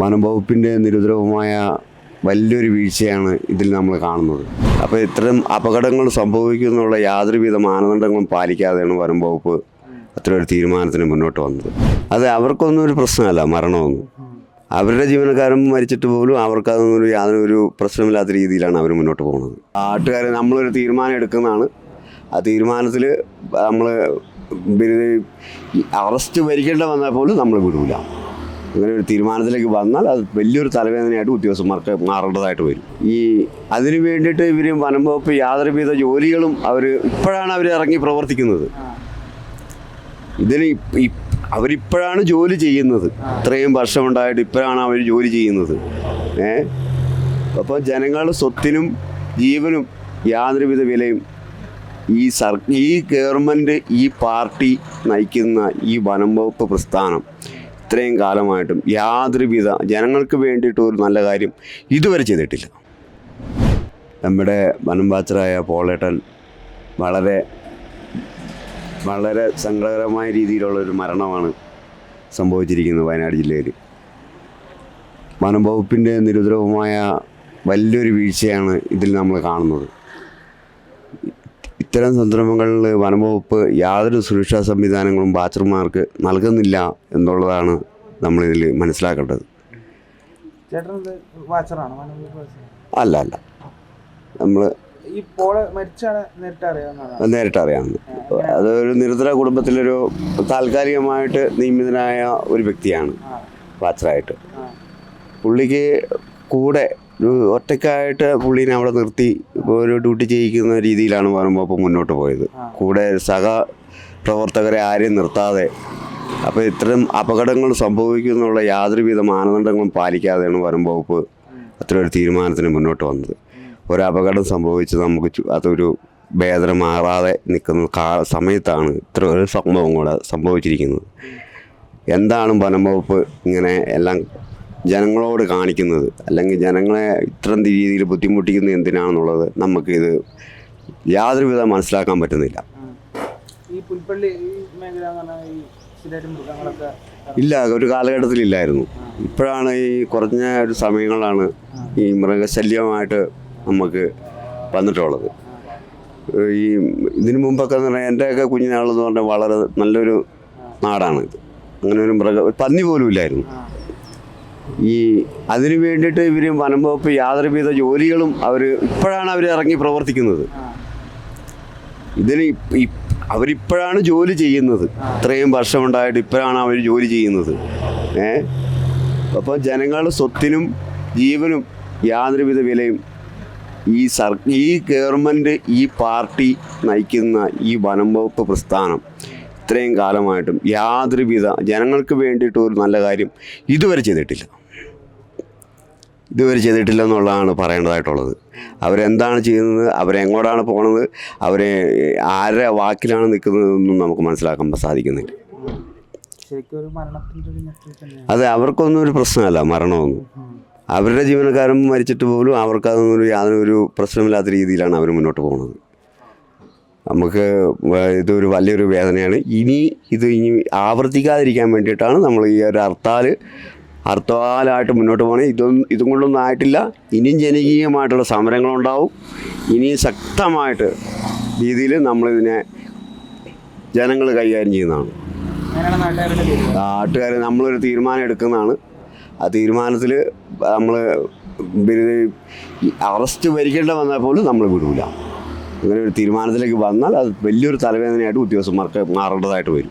വനം നിരുദ്രവുമായ വലിയൊരു വീഴ്ചയാണ് ഇതിൽ നമ്മൾ കാണുന്നത്. അപ്പോൾ ഇത്തരം അപകടങ്ങൾ സംഭവിക്കുന്നുള്ള യാതൊരുവിധ മാനദണ്ഡങ്ങളും പാലിക്കാതെയാണ് വനം വകുപ്പ് അത്ര ഒരു തീരുമാനത്തിന് മുന്നോട്ട് വന്നത്. അത് അവർക്കൊന്നും ഒരു പ്രശ്നമല്ല മരണമൊന്നും. അവരുടെ ജീവനക്കാരൻ മരിച്ചിട്ട് പോലും അവർക്ക് അതൊന്നും ഒരു യാതൊരു പ്രശ്നമില്ലാത്ത രീതിയിലാണ് അവർ മുന്നോട്ട് പോകുന്നത്. നാട്ടുകാർ നമ്മളൊരു തീരുമാനം എടുക്കുന്നതാണ്. ആ തീരുമാനത്തിൽ നമ്മൾ അറസ്റ്റ് ഭരിക്കേണ്ട വന്നാൽ പോലും നമ്മൾ വിടൂല. അങ്ങനെ ഒരു തീരുമാനത്തിലേക്ക് വന്നാൽ അത് വലിയൊരു തലവേദനയായിട്ട് ഉദ്യോഗസ്ഥന്മാർക്ക് മാറേണ്ടതായിട്ട് വരും. ഈ അതിനു വേണ്ടിയിട്ട് ഇവർ വനം വകുപ്പ് യാതൊരുവിധ ജോലികളും അവർ ഇപ്പോഴാണ് അവർ ഇറങ്ങി പ്രവർത്തിക്കുന്നത്. ഇതിന് അവരിപ്പോഴാണ് ജോലി ചെയ്യുന്നത്. ഇത്രയും വർഷമുണ്ടായിട്ട് ഇപ്പോഴാണ് അവർ ജോലി ചെയ്യുന്നത്. ഏ? അപ്പോൾ ജനങ്ങളുടെ സ്വത്തിനും ജീവനും യാതൊരുവിധ വിലയും ഈ സർ ഈ ഗവൺമെന്റ് ഈ പാർട്ടി നയിക്കുന്ന ഈ വനം വകുപ്പ് പ്രസ്ഥാനം ഇത്രയും കാലമായിട്ടും യാതൊരുവിധ ജനങ്ങൾക്ക് വേണ്ടിയിട്ട് ഒരു നല്ല കാര്യം ഇതുവരെ ചെയ്തിട്ടില്ല. നമ്മുടെ വനംബാച്ചറായ പോളേട്ടൻ വളരെ വളരെ സങ്കടകരമായ രീതിയിലുള്ള ഒരു മരണമാണ് സംഭവിച്ചിരിക്കുന്നത് വയനാട് ജില്ലയിൽ വനം വകുപ്പിന്റെ നിരുദ്രവമായ വലിയൊരു വീഴ്ചയാണ് ഇതിൽ നമ്മൾ കാണുന്നത്. ഇത്തരം സന്ദർഭങ്ങളിൽ വനംവകുപ്പ് യാതൊരു സുരക്ഷാ സംവിധാനങ്ങളും ബാച്ചർമാർക്ക് നൽകുന്നില്ല എന്നുള്ളതാണ് നമ്മളിതിൽ മനസ്സിലാക്കേണ്ടത്. അല്ല അല്ല. നമ്മൾ നേരിട്ട് അറിയാവുന്നത്. അതൊരു നിരന്തര കുടുംബത്തിലൊരു താൽക്കാലികമായിട്ട് നിയമിതനായ ഒരു വ്യക്തിയാണ് വാച്ചറായിട്ട്. പുള്ളിക്ക് കൂടെ ഒരു ഒറ്റയ്ക്കായിട്ട് പുള്ളീനെ അവിടെ നിർത്തി ഒരു ഡ്യൂട്ടി ചെയ്യിക്കുന്ന രീതിയിലാണ് വനംവകുപ്പ് മുന്നോട്ട് പോയത്. കൂടെ സഹ പ്രവർത്തകരെ ആരെയും നിർത്താതെ അപ്പോൾ ഇത്തരം അപകടങ്ങൾ സംഭവിക്കുന്നുള്ള യാതൊരുവിധ മാനദണ്ഡങ്ങളും പാലിക്കാതെയാണ് വനംവകുപ്പ് അത്ര ഒരു തീരുമാനത്തിന് മുന്നോട്ട് വന്നത്. ഒരു അപകടം സംഭവിച്ച് നമുക്ക് അതൊരു വേദന മാറാതെ നിൽക്കുന്ന കാ സമയത്താണ് ഇത്ര ഒരു സംഭവം കൂടെ സംഭവിച്ചിരിക്കുന്നത്. എന്താണ് വനം വകുപ്പ് ഇങ്ങനെ എല്ലാം ജനങ്ങളോട് കാണിക്കുന്നത് അല്ലെങ്കിൽ ജനങ്ങളെ ഇത്തരം രീതിയിൽ ബുദ്ധിമുട്ടിക്കുന്നത് എന്തിനാണെന്നുള്ളത് നമുക്കിത് യാതൊരുവിധ മനസ്സിലാക്കാൻ പറ്റുന്നില്ല. ഈ പുൽപ്പള്ളി മേഖല മൃഗങ്ങളൊക്കെ ഇല്ല ഒരു കാലഘട്ടത്തിലില്ലായിരുന്നു ഇപ്പോഴാണ് ഈ കുറഞ്ഞ ഒരു സമയങ്ങളാണ് ഈ മൃഗശല്യമായിട്ട് നമുക്ക് വന്നിട്ടുള്ളത്. ഈ ഇതിനു മുമ്പൊക്കെ എന്ന് പറഞ്ഞാൽ എന്റെയൊക്കെ കുഞ്ഞിനാളെന്ന് പറഞ്ഞാൽ വളരെ നല്ലൊരു നാടാണ് ഇത്. അങ്ങനെ ഒരു മൃഗ പന്നി പോലും ഇല്ലായിരുന്നു. ഈ അതിനു വേണ്ടിയിട്ട് ഇവർ വനം വകുപ്പ് യാതൊരുവിധ ജോലികളും അവർ ഇപ്പോഴാണ് അവർ ഇറങ്ങി പ്രവർത്തിക്കുന്നത്. ഇതിന് അവരിപ്പോഴാണ് ജോലി ചെയ്യുന്നത്. ഇത്രയും വർഷമുണ്ടായിട്ട് ഇപ്പോഴാണ് അവർ ജോലി ചെയ്യുന്നത്. ഏ? അപ്പോൾ ജനങ്ങളുടെ സ്വത്തിനും ജീവനും യാതൊരുവിധ വിലയും ഈ സർ ഈ ഗവൺമെന്റ് ഈ പാർട്ടി നയിക്കുന്ന ഈ വനം വകുപ്പ് പ്രസ്ഥാനം ഇത്രയും കാലമായിട്ടും യാതൊരുവിധ ജനങ്ങൾക്ക് വേണ്ടിയിട്ട് ഒരു നല്ല കാര്യം ഇതുവരെ ചെയ്തിട്ടില്ല. ഇതുവരെ ചെയ്തിട്ടില്ല എന്നുള്ളതാണ് പറയേണ്ടതായിട്ടുള്ളത് അവരെന്താണ് ചെയ്യുന്നത് അവരെങ്ങോട്ടാണ് പോണത് അവരെ ആരുടെ വാക്കിലാണ് നിൽക്കുന്നതെന്നും നമുക്ക് മനസ്സിലാക്കാൻ സാധിക്കുന്നില്ല. അത് അവർക്കൊന്നും ഒരു പ്രശ്നമല്ല മരണമൊന്നും. അവരുടെ ജീവനക്കാരൻ മരിച്ചിട്ട് പോലും അവർക്ക് അതൊന്നും ഒരു യാതൊരു പ്രശ്നമില്ലാത്ത രീതിയിലാണ് അവർ മുന്നോട്ട് പോകുന്നത്. നമുക്ക് ഇതൊരു വലിയൊരു വേദനയാണ്. ഇനി ഇത് ഇനി ആവർത്തിക്കാതിരിക്കാൻ വേണ്ടിയിട്ടാണ് നമ്മൾ ഈ ഒരു ഹർത്താൽ ഹർത്താലായിട്ട് മുന്നോട്ട് പോകണേ. ഇതൊന്നും ഇതും കൊണ്ടൊന്നും ആയിട്ടില്ല. ഇനിയും ജനകീയമായിട്ടുള്ള സമരങ്ങളുണ്ടാവും. ഇനിയും ശക്തമായിട്ട് രീതിയിൽ നമ്മളിതിനെ ജനങ്ങൾ കൈകാര്യം ചെയ്യുന്നതാണ്. നാട്ടുകാർ നമ്മളൊരു തീരുമാനം എടുക്കുന്നതാണ്. ആ തീരുമാനത്തിൽ നമ്മൾ അറസ്റ്റ് ഭരിക്കേണ്ട വന്നാൽ പോലും നമ്മൾ വിടൂല. അങ്ങനെ ഒരു തീരുമാനത്തിലേക്ക് വന്നാൽ അത് വലിയൊരു തലവേദനയായിട്ട് ഉദ്യോഗസ്ഥന്മാർക്ക് മാറേണ്ടതായിട്ട് വരും.